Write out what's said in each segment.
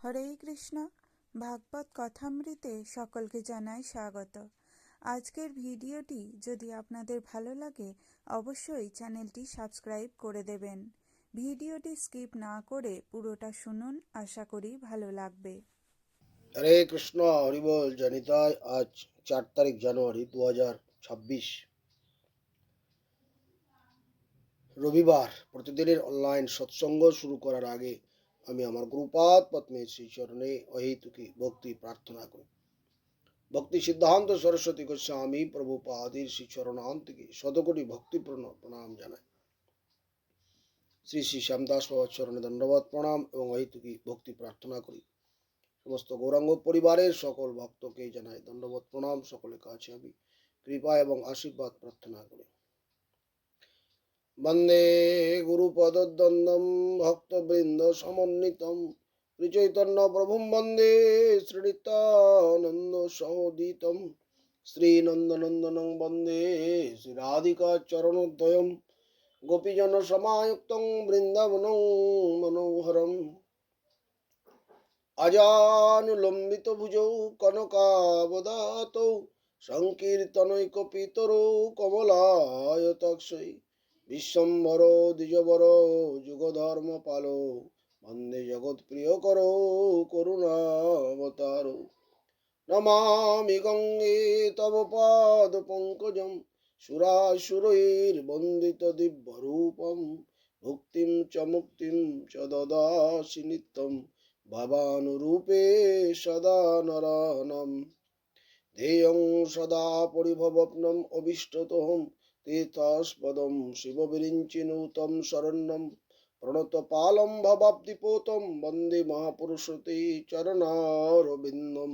হরেই কৃষ্ণ। ভাগবত কথামৃতে সকলকে জানাই স্বাগত। আজকের ভিডিওটি যদি আপনাদের ভালো লাগে, অবশ্যই চ্যানেলটি সাবস্ক্রাইব করে দেবেন। ভিডিওটি স্কিপ না করে পুরোটা শুনুন, আশা করি ভালো লাগবে। হরে কৃষ্ণ, হরিবল, জনিতায় আজ চার তারিখ জানুয়ারি দু হাজার ছাব্বিশ। রবিবার, প্রতিদিনের অনলাইন সৎসঙ্গ শুরু করার আগে আমি আমার গুরুপাদ পত্নী শ্রী চরণে অহেতুকি ভক্তি প্রার্থনা করি। ভক্তি সিদ্ধান্ত সরস্বতী গোস্বামী প্রভু পাদির শ্রী চরণান্তিকে শতকোটি ভক্তিপূর্ণ প্রণাম জানাই শ্রী শ্রী শ্যামদাস বাবার চরণে দণ্ডবাদ প্রণাম এবং অহেতুকি ভক্তি প্রার্থনা করি। সমস্ত গৌরাঙ্গ পরিবারের সকল ভক্তকে জানাই দণ্ডবোধ প্রণাম। সকলের কাছে আমি কৃপা এবং আশীর্বাদ প্রার্থনা করি। বন্দে গুরুপদদ্বন্দ্বম ভক্তবৃন্দ সমন্বিতম। শ্রীচৈতন্য প্রভুম বন্দে শ্রীনিত্যানন্দ সহোদিতম শ্রীনন্দনন্দনং বন্দে শ্রীরাধিকা চরণোদ্বয়ম গোপীজন সমায়ুক্তং বৃন্দাবনং মনোহরম। অজানুলম্বিত ভুজৌ কনকাবদাতৌ। সংকীর্তনৈকপিতরৌ কমলায়তাক্ষৈ বিশ্বম্বর দ্বিজবর যুগধর্ম পালো। বন্দে জগৎ প্রিয় করো করুণাবতার। নমামি গঙ্গে তব পদ পঙ্কজম সুরাসুরৈর বন্দিত দিব্য রূপম ভুক্তিম চ মুক্তিম চ দদাসি নিত্যম ভবানুরূপে সদা নরানম। ধ্যেয়ং সদা পরিভবপ্নম অভিষ্টতোহম তেতাস্পদম শিব বিরিঞ্চি শিববিরিঞ্চিনূতম শরণ্যম প্রণত প্রণতপালম ভবাব্দিপোতম বন্দে মহাপুরুষতে চরণারবিন্দম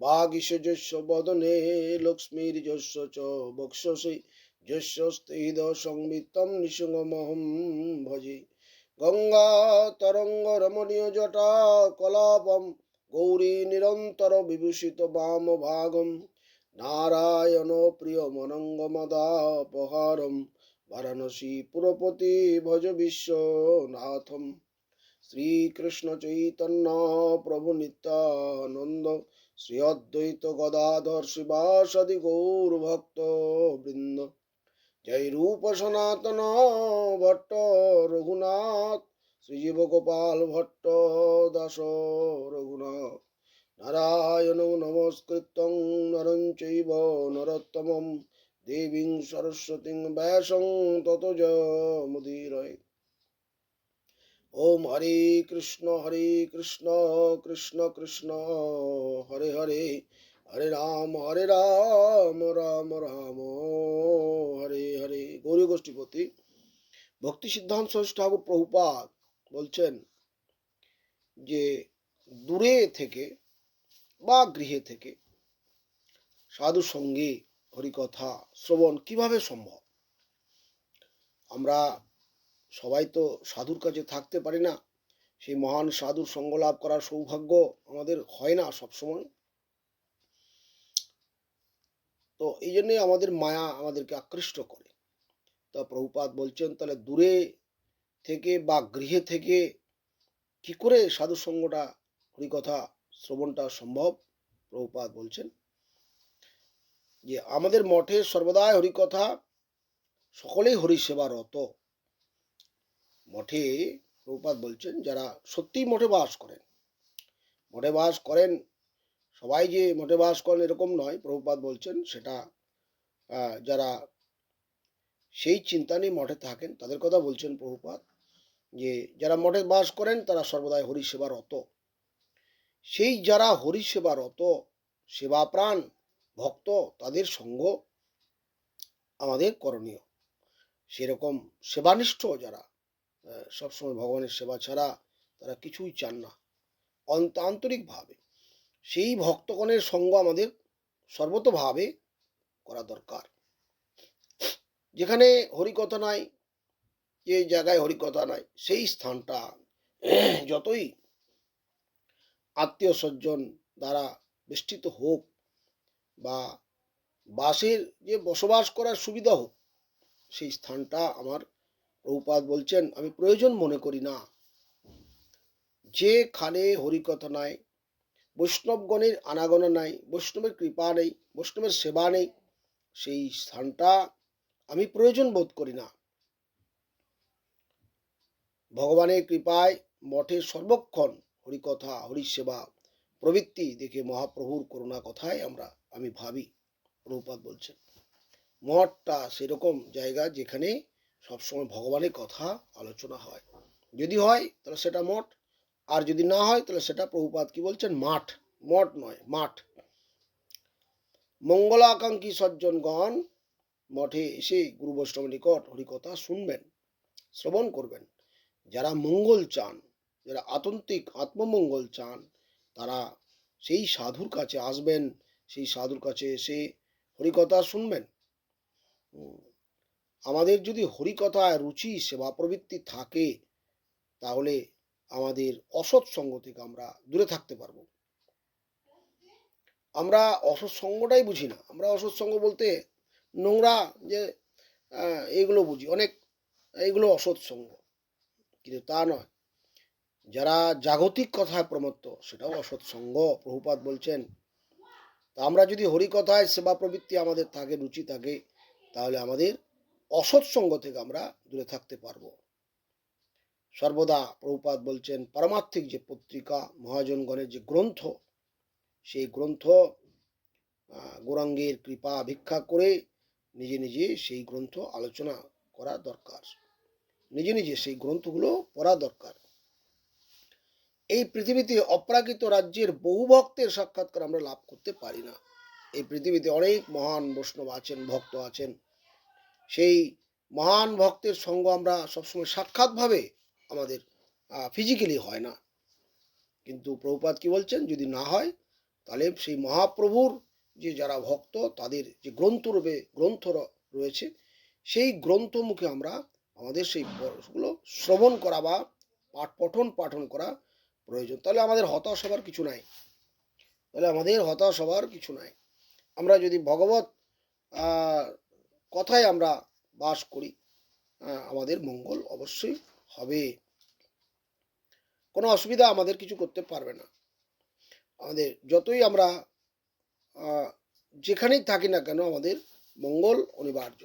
বাগীশযস্য বদনে লক্ষ্মীর যস্য চ বক্ষসে যস্যস্তেদ সংবিত্তম নিসুগমহম ভজে গঙ্গা তরঙ্গ রমণীয় জটা কলাপম গৌরী নিরন্তর বিভূষিত বাম ভাগম নারায়ণ প্রিয় মনঙ্গমদাপহারম বারাণসী পুরপতি ভজ বিশ্বনাথম। শ্রীকৃষ্ণ চৈতন্য প্রভু নিত্যানন্দ, শ্রী অদ্বৈত গদাধর শিবাসাদি গৌর ভক্ত বৃন্দ জয় রূপ সনাতন ভট্ট রঘুনাথ শ্রীজীব গোপাল ভট্ট দাস রঘুনাথ। নারায়ণ নমস্কৃতং নরং চৈব নরোত্তমম। দেবীং সরস্বতীং ব্যাসং তত মুদিরয় ওম হরে কৃষ্ণ হরে কৃষ্ণ কৃষ্ণ কৃষ্ণ, হরে হরে। হরে রাম হরে রাম রাম রাম, হরে হরে। গৌরী গোষ্ঠীপতি, ভক্তি সিদ্ধান্ত সরস্বতী ঠাকুর প্রভুপাদ বলছেন যে দূরে থেকে বা গৃহে থেকে। সাধু সঙ্গে হরিকথা শ্রবণ কীভাবে সম্ভব? আমরা সবাই তো সাধুর কাছে থাকতে পারি না। সেই মহান সাধুর সঙ্গ লাভ করার সৌভাগ্য আমাদের হয় না সবসময়। তো এই জন্যই আমাদের মায়া আমাদেরকে আকৃষ্ট করে। তা প্রভুপাত বলছেন, তাহলে দূরে থেকে বা গৃহে থেকে কি করে সাধু সঙ্গটা, হরিকথা শ্রবণটা সম্ভব প্রভুপাত বলছেন। যে আমাদের মঠে সর্বদাই হরিকথা, সকলেই হরি সেবা রত মঠে প্রভুপাত বলছেন, যারা সত্যিই মঠে বাস করেন, মঠে বাস করেন, সবাই যে মঠে বাস করেন এরকম নয় প্রভুপাত বলছেন, সেটা যারা সেই চিন্তা নিয়ে মঠে থাকেন, তাদের কথা বলছেন প্রভুপাত যে যারা মঠে বাস করেন, তারা সর্বদাই হরি সেবারত সেই যারা হরি সেবারত সেবাপ্রাণ ভক্ত, তাদের সঙ্গ আমাদের করণীয়। সেরকম সেবানিষ্ঠ যারা সবসময় ভগবানের সেবা ছাড়া তারা কিছুই চান না। অন্ত, আন্তরিকভাবে সেই ভক্তগণের সঙ্গ আমাদের সর্বতভাবে করা দরকার। যেখানে হরিকথা নাই, যে জায়গায় হরিকথা নাই, সেই স্থানটা, যতই আত্মীয় স্বজন দ্বারা বেষ্টিত হোক বা বাসের যে বসবাস করার সুবিধা হোক, সেই স্থানটা আমার প্রভুপাত বলছেন, আমি প্রয়োজন মনে করি না। যেখানে হরিকথা নাই, বৈষ্ণবগণের আনাগোনা নাই, বৈষ্ণবের কৃপা নেই, বৈষ্ণবের সেবা নেই, সেই স্থানটা আমি প্রয়োজন বোধ করি না। ভগবানের কৃপায় মঠে সর্বক্ষণ হরিকথা, হরিসেবা প্রবৃত্তি দেখে মহাপ্রভুর করুণা কথাই আমরা, আমি ভাবি প্রভুপাত বলছেন। মঠটা সেরকম জায়গা যেখানে সবসময় ভগবানের কথা আলোচনা হয়। যদি হয়, তাহলে সেটা মঠ। আর যদি না হয়, তাহলে সেটা প্রভুপাত কি বলছেন? মাঠ। মঠ নয়, মাঠ। মঙ্গলাকাঙ্ক্ষী সজ্জনগণ মঠে এসে গুরু বৈষ্ণবের নিকট হরিকথা শুনবেন, শ্রবণ করবেন। যারা মঙ্গল চান যারা আতন্তিক আত্মমঙ্গল চান তারা সেই সাধুর কাছে আসবেন সেই সাধুর কাছে এসে হরিকথা শুনবেন। আমাদের যদি হরিকথায় রুচি সেবা প্রবৃত্তি থাকে তাহলে আমাদের অসৎ সঙ্গ থেকে আমরা দূরে থাকতে পারব। আমরা অসৎ সঙ্গটাই বুঝি না। আমরা অসৎ সঙ্গ বলতে নোংরা যে আহ, এইগুলো বুঝি। অনেক এইগুলো অসৎ সঙ্গ। কিন্তু তা নয়। যারা জাগতিক কথায় প্রমত্ত, সেটাও অসৎ সঙ্গ। প্রভুপাত বলছেন, তা আমরা যদি হরিকথায় সেবা প্রবৃত্তি আমাদের থাকে, রুচি থাকে, তাহলে আমাদের অসৎ সঙ্গ থেকে আমরা দূরে থাকতে পারব। সর্বদা প্রভুপাত বলছেন, পারমার্থিক যে পত্রিকা, মহাজনগণের যে গ্রন্থ, সেই গ্রন্থ গৌরাঙ্গের কৃপা ভিক্ষা করে নিজে নিজে সেই গ্রন্থ আলোচনা করা দরকার। নিজে নিজে সেই গ্রন্থগুলো পড়া দরকার। এই পৃথিবীতে অপ্রাকৃত রাজ্যের বহু ভক্তের সাক্ষাৎকার আমরা লাভ করতে পারি না। এই পৃথিবীতে অনেক মহান বৈষ্ণব আছেন, ভক্ত আছেন। সেই মহান ভক্তের সঙ্গ আমরা সবসময় সাক্ষাৎভাবে আমাদের ফিজিক্যালি হয় না। কিন্তু প্রভুপাত কি বলছেন? যদি না হয়, তাহলে সেই মহাপ্রভুর যে যারা ভক্ত, তাদের যে গ্রন্থ রূপে গ্রন্থ রয়েছে, সেই গ্রন্থ মুখে আমরা আমাদের সেই গুলো শ্রবণ করা বা পাঠ পঠন পাঠন করা প্রয়োজন। তাহলে আমাদের হতাশ হবার কিছু নাই। তাহলে আমাদের হতাশ হবার কিছু নাই। আমরা যদি ভগবত কথায় আমরা বাস করি আমাদের মঙ্গল অবশ্যই হবে। কোনো অসুবিধা আমাদের কিছু করতে পারবে না। আমাদের যতই আমরা যেখানেই থাকি না কেন, আমাদের মঙ্গল অনিবার্য।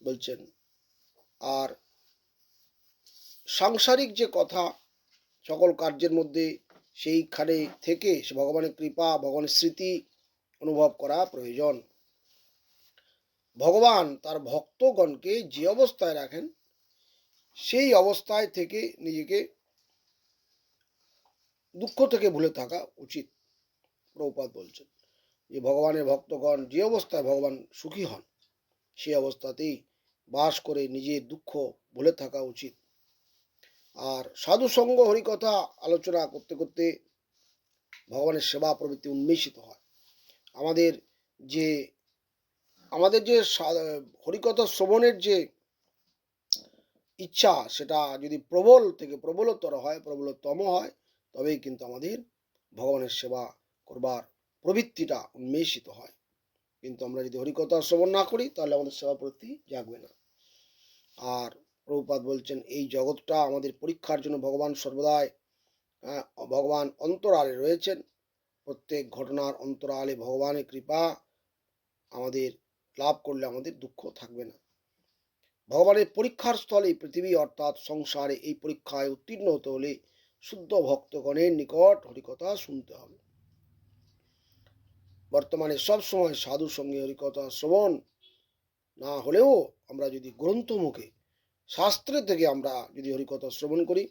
বলছেন, আর সাংসারিক যে কথা সকল কার্যের মধ্যে সেইখানে থেকে ভগবানের কৃপা, ভগবানের স্মৃতি অনুভব করা প্রয়োজন। ভগবান তার ভক্তগণকে যে অবস্থায় রাখেন, সেই অবস্থায় থেকে নিজেকে দুঃখ থেকে ভুলে থাকা উচিত প্রভুপাত বলছেন। যে ভগবানের ভক্তগণ যে অবস্থায় ভগবান সুখী হন, সেই অবস্থাতেই বাস করে নিজের দুঃখ ভুলে থাকা উচিত। আর সাধু সঙ্গ হরিকথা আলোচনা করতে করতে ভগবানের সেবা প্রবৃত্তি উন্মেষিত হয়। আমাদের যে আমাদের যে হরিকথা শ্রবণের যে ইচ্ছা সেটা যদি প্রবল থেকে প্রবলতর হয়, প্রবলতম হয়, তবেই কিন্তু আমাদের ভগবানের সেবা করবার প্রবৃত্তিটা উন্মেষিত হয়। কিন্তু আমরা যদি হরিকথা শ্রবণ না করি, তাহলে আমাদের সেবা প্রবৃত্তি জাগবে না। আর প্রভুপাত বলছেন, এই জগৎটা আমাদের পরীক্ষার জন্য ভগবান সর্বদাই ভগবান অন্তরালে রয়েছেন। প্রত্যেক ঘটনার অন্তরালে ভগবানের কৃপা আমাদের লাভ করলে আমাদের দুঃখ থাকবে না। ভগবানের পরীক্ষার স্থলে পৃথিবী অর্থাৎ সংসারে এই পরীক্ষায় উত্তীর্ণ হতে হলে শুদ্ধ ভক্তগণের নিকট হরিকথা শুনতে হবে। বর্তমানে সব সময় সাধু সঙ্গে হরিকথা শ্রবণ না হলেও আমরা যদি গ্রন্থমুখে শাস্ত্রের থেকে আমরা যদি হরিকথা শ্রবণ করি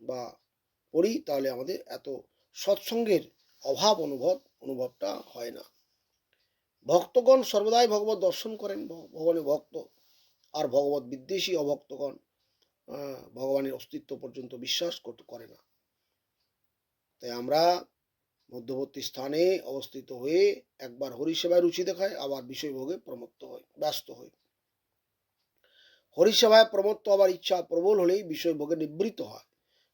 বা পড়ি, তাহলে আমাদের এত সৎসঙ্গের অভাব, অনুভব, অনুভবটা হয় না। ভক্তগণ সর্বদাই ভগবত দর্শন করেন ভগবানের ভক্ত। আর ভগবত বিদ্বেষী অভক্তগণ ভগবানের অস্তিত্ব পর্যন্ত বিশ্বাস করতে করে না। তাই আমরা মধ্যবর্তী স্থানে অবস্থিত হয়ে একবার হরিসেবায় রুচি দেখায়, আবার বিষয়ভোগে প্রমত্ত হয় ব্যস্ত হয় হরিসেবায় প্রমত্ত হবার ইচ্ছা প্রবল হলেই বিষয়ভোগে নিবৃত্ত হয়।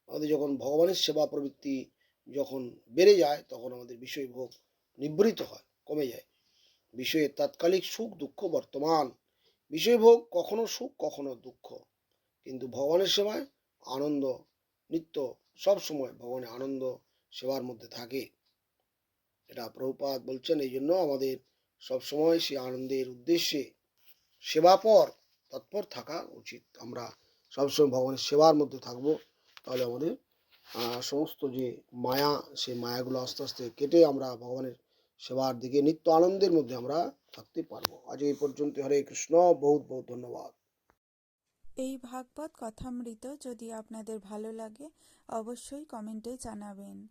আমাদের যখন ভগবানের সেবা প্রবৃত্তি যখন বেড়ে যায়, তখন আমাদের বিষয়ভোগ নিবৃত হয়, কমে যায়। বিষয়ের তাৎকালিক সুখ, দুঃখ, বর্তমান। বিষয়ভোগ কখনো সুখ, কখনো দুঃখ। কিন্তু ভগবানের সেবায় আনন্দ, নিত্য, সব সময় ভগবানের আনন্দ সেবার মধ্যে থাকে। এটা প্রভুপাত বলছেন এই জন্য আমাদের সব সময় সেই আনন্দের উদ্দেশ্যে সেবাপর তৎপর থাকা উচিত। আমরা সবসময় ভগবানের সেবার মধ্যে থাকব, তাহলে আমাদের সমস্ত যে মায়া, সেই মায়াগুলো আস্তে আস্তে কেটে আমরা ভগবানের সেবার দিকে নিত্য আনন্দের মধ্যে আমরা থাকতে পারব। আজ এই পর্যন্ত। হরে কৃষ্ণ। বহুত বহুত ধন্যবাদ। এই ভাগবত কথামৃত যদি আপনাদের ভালো লাগে, অবশ্যই কমেন্টে জানাবেন।